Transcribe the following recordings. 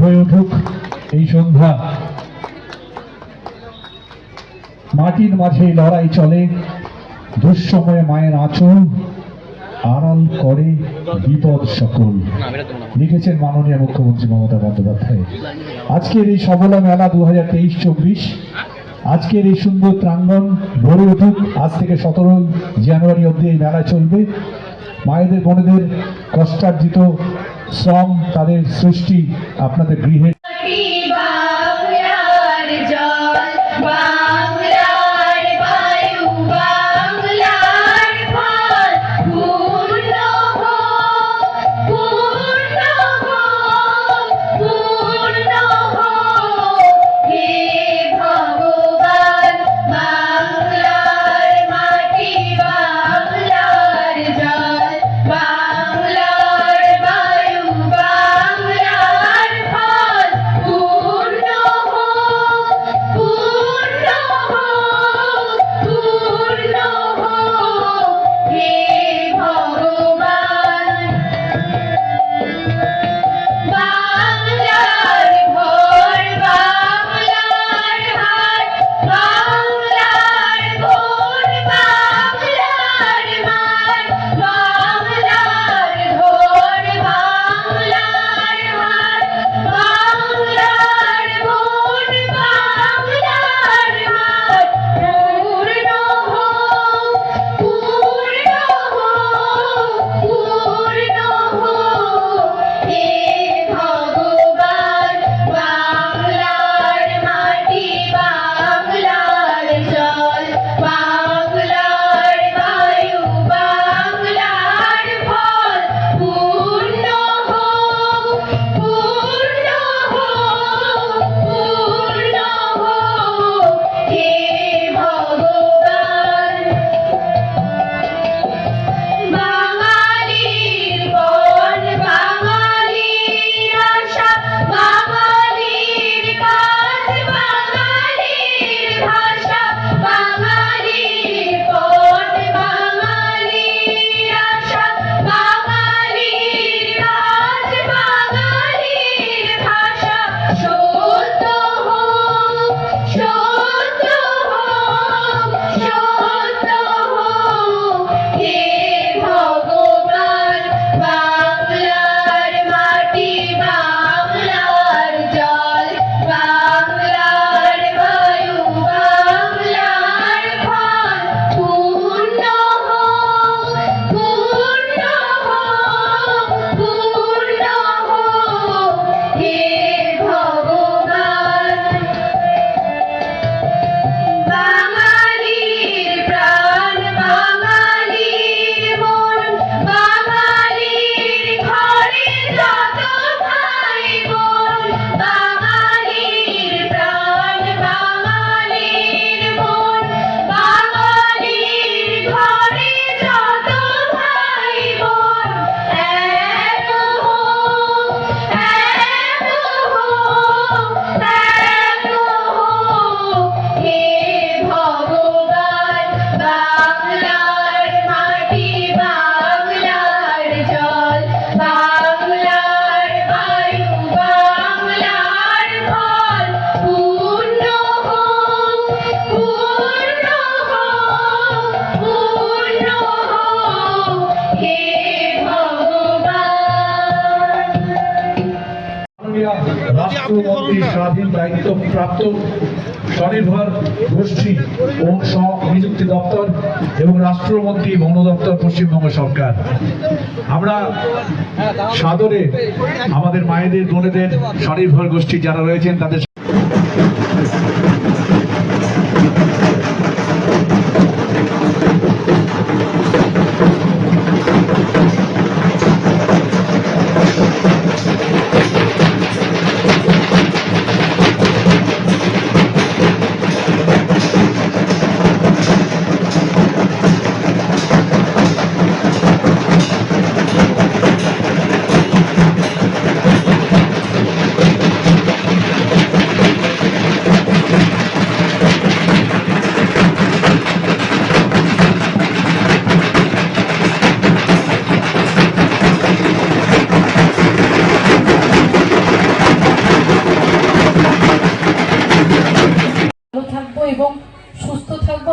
হয়ে উঠুক এই সন্ধ্যা। মাটির মাঝে লড়াই চলে, দুঃসময়ে মায়ের আঁচল আড়াল করে বিপদ সকল। লিখেছেন মাননীয় মুখ্যমন্ত্রী মমতা বন্দ্যোপাধ্যায়। আজকের এই সবলা মেলা দু হাজার তেইশ চব্বিশ, আজকের এই সুন্দর প্রাঙ্গন ভরে উঠুক। আজ থেকে সতেরোই জানুয়ারি অবধি এই মেলা চলবে। মায়েদের, বোনেদের কষ্টার্জিত শ্রম তাদের সৃষ্টি আপনাদের গৃহে মুখ্যমন্ত্রী স্বাধীন দায়িত্বপ্রাপ্ত স্বনির্ভর গোষ্ঠী ও নিযুক্তি দপ্তর এবং রাষ্ট্রমন্ত্রী বন দপ্তর পশ্চিমবঙ্গ সরকার। আমরা সাদরে আমাদের মায়েদের বোনেদের স্বনির্ভর গোষ্ঠী যারা রয়েছেন তাদের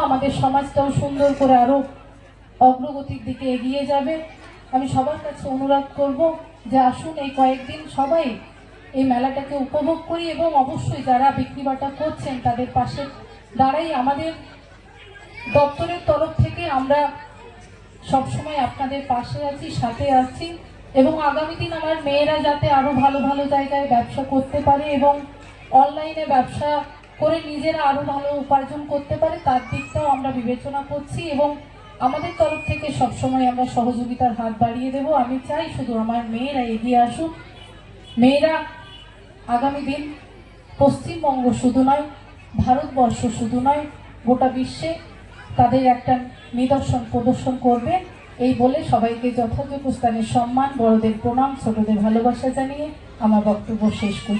আমাদের সমাজটাও সুন্দর করে আরও অগ্রগতির দিকে এগিয়ে যাবে। আমি সবার কাছে অনুরোধ করব যে আসুন এই কয়েকদিন সবাই এই মেলাটাকে উপভোগ করি এবং অবশ্যই যারা বিক্রি বাটা করছেন তাদের পাশে দাঁড়াই। আমাদের দপ্তরের তরফ থেকে আমরা সবসময় আপনাদের পাশে আছি, সাথে আছি এবং আগামী দিন আমার মেয়েরা যাতে আরও ভালো ভালো জায়গায় ব্যবসা করতে পারে এবং অনলাইনে ব্যবসা করে নিজেরা আরও ভালো উপার্জন করতে পারে, তার দিকটাও আমরা বিবেচনা করছি এবং আমাদের তরফ থেকে সবসময় আমরা সহযোগিতার হাত বাড়িয়ে দেব। আমি চাই শুধু আমার মেয়েরা এগিয়ে আসুক। মেয়েরা আগামী দিন পশ্চিমবঙ্গ শুধু নয়, ভারতবর্ষ শুধু নয়, গোটা বিশ্বে তাদের একটা নিদর্শন প্রদর্শন করবে। এই বলে সবাইকে যথাযোগ্য স্থানে সম্মান, বড়দের প্রণাম, ছোটদের ভালোবাসা জানিয়ে আমার বক্তব্য শেষ করি